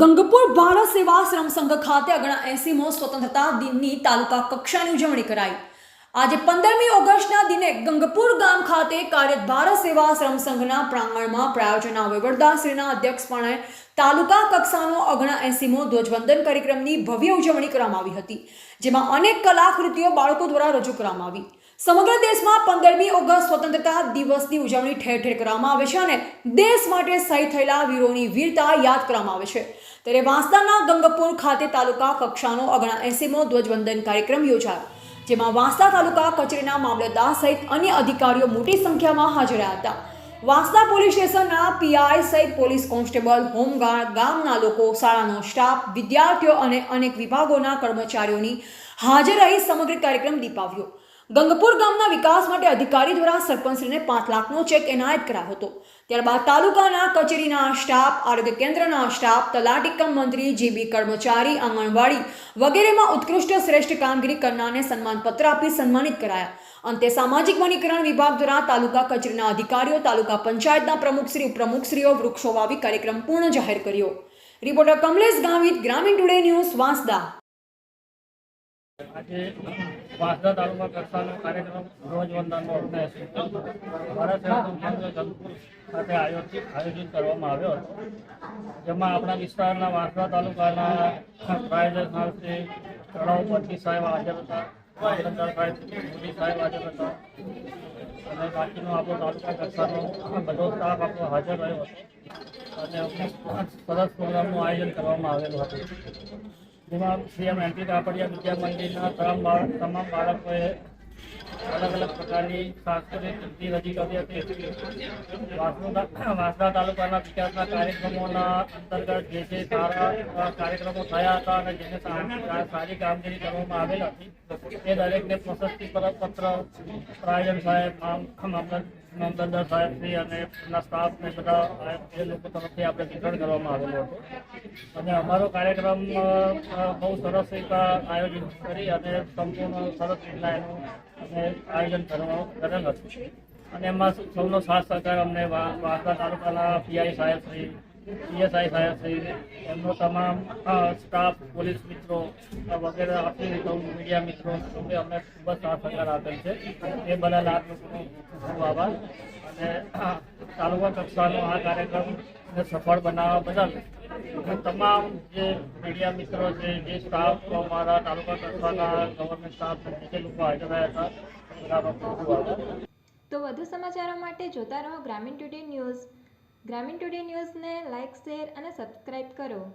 ગંગપુર ભારત સેવાશ્રમ સંઘ ખાતે અગણા એસીમો સ્વતંત્રતા દિનની તાલુકા કક્ષાની ઉજવણી કરાઈ. આજે પંદરમી ઓગસ્ટના દિને ગંગપુર ગામ ખાતે કાર્યરત ભારત સેવાશ્રમ સંઘના પ્રાંગણમાં પ્રાયોજના વહીવટદારશ્રીના અધ્યક્ષપણે તાલુકા કક્ષાનો અગણા એસીમો ધ્વજવંદન કાર્યક્રમની ભવ્ય ઉજવણી કરવામાં આવી હતી, જેમાં અનેક કલાકૃતિઓ બાળકો દ્વારા રજૂ કરવામાં આવી. સમગ્ર દેશમાં પંદરમી ઓગસ્ટ સ્વતંત્રતા દિવસની ઉજવણી ઠેર ઠેર કરવામાં આવે છે અને દેશ માટે શહીદ થયેલા વીરોની વીરતા યાદ કરવામાં આવે છે. ત્યારે વાંસદાના ગંગપુર ખાતે તાલુકા કક્ષાનો અગણા એસીમો ધ્વજવંદન કાર્યક્રમ યોજાયો, જેમાં વાંસદા તાલુકા કચેરીના મામલતદાર સહિત અન્ય અધિકારીઓ મોટી સંખ્યામાં હાજર હતા. વાંસદા પોલીસ સ્ટેશનના પીઆઈ સહિત પોલીસ કોન્સ્ટેબલ, હોમગાર્ડ, ગામના લોકો, શાળાનો સ્ટાફ, વિદ્યાર્થીઓ અને અનેક વિભાગોના કર્મચારીઓની હાજર રહી સમગ્ર કાર્યક્રમ દીપાવ્યો. ગંગપુર ગામના વિકાસ માટે અધિકારી દ્વારા સરપંચશ્રીને પાંચ લાખનો ચેક એનાયત કરાયો હતો. ત્યારબાદ તાલુકાના કચેરીના સ્ટાફ, આરોગ્ય કેન્દ્રના સ્ટાફ, તલાટી કમ મંત્રી, જીબી કર્મચારી, આંગણવાડી વગેરેમાં ઉત્કૃષ્ટ શ્રેષ્ઠ કામગીરી કરનારને સન્માનપત્ર આપી સન્માનિત કરાયા. અંતે સામાજિક વનીકરણ વિભાગ દ્વારા તાલુકા કચેરીના અધિકારીઓ, તાલુકા પંચાયતના પ્રમુખશ્રી, ઉપપ્રમુખશ્રીઓ વૃક્ષો વાવી કાર્યક્રમ પૂર્ણ જાહેર કર્યો. રિપોર્ટર કમલેશ ગામિત ગ્રામીણ ટુડે ન્યૂઝ વાંસદા. આજે વાંસદા તાલુકા કક્ષાનો કાર્યક્રમ ધ્વજવંદનનો અભ્યાસ ભારત કેન્દ્ર ખાતે આયોજિત આયોજિત કરવામાં આવ્યો હતો. જેમાં આપણા વિસ્તારના વાંસદા તાલુકાના પ્રાયોજક શ્રી તળાવ પતિ સાહેબ હાજર હતા સાહેબ હાજર હતા અને બાકીનો આપણો તાલુકા કક્ષાનો બધો સ્ટાફ આપણો હાજર રહ્યો હતો. અને સરસ પ્રોગ્રામનું આયોજન કરવામાં આવેલું હતું. જેમાં એમ એનટી કાપડિયા વિદ્યા મંદિરના તમામ તમામ બાળકોએ અલગ અલગ પ્રકારની કૃતિ રજૂ કરી હતી. વાંસદા તાલુકાના વિકાસના કાર્યક્રમોના અંતર્ગત જે જે સારા કાર્યક્રમો થયા હતા અને જેને સારી કામગીરી કરવામાં આવેલ હતી તે દરેકને પ્રશસ્તિ પત્ર પ્રાયોજન સાહેબ મામ- મામલત- મામલતદાર સાહેબ શ્રી અને એમના સ્ટાફ ને બધા એ લોકો તરફથી આપણે વિતરણ કરવામાં આવેલું હતું. અને અમારો કાર્યક્રમ બહુ સરસ રીતે આયોજિત કરી અને સંપૂર્ણ સરસ રીતના એનું અમે આયોજન કરેલ હતું. અને એમાં સૌનો સાથ સહકાર અમને વા- તાલુકાના પીઆઈ સાહેબ શ્રી, પીએસઆઈ સાહેબ શ્રી, એમનો તમામ સ્ટાફ, પોલીસ મિત્રો વગેરે આપણી સૌ મીડિયા મિત્રો સૌએ અમને ખૂબ જ સાથ સહકાર આપેલ છે. એ બદલ આપ લોકોનો ખૂબ આભાર. અને તાલુકા કક્ષાનો આ કાર્યક્રમને સફળ બનાવવા બદલ તમામ જે મીડિયા મિત્રો છે, જે સ્ટાફ અમારા તાલુકા કક્ષાના ગવર્મેન્ટ સ્ટાફ જે લોકો હાજર રહ્યા હતા. તો વધુ સમાચારો માટે જોતા રહો ગ્રામીણ ટુડે ન્યૂઝ. ગ્રામીણ ટુડે ન્યૂઝને લાઇક શેર અને સબસ્ક્રાઇબ કરો.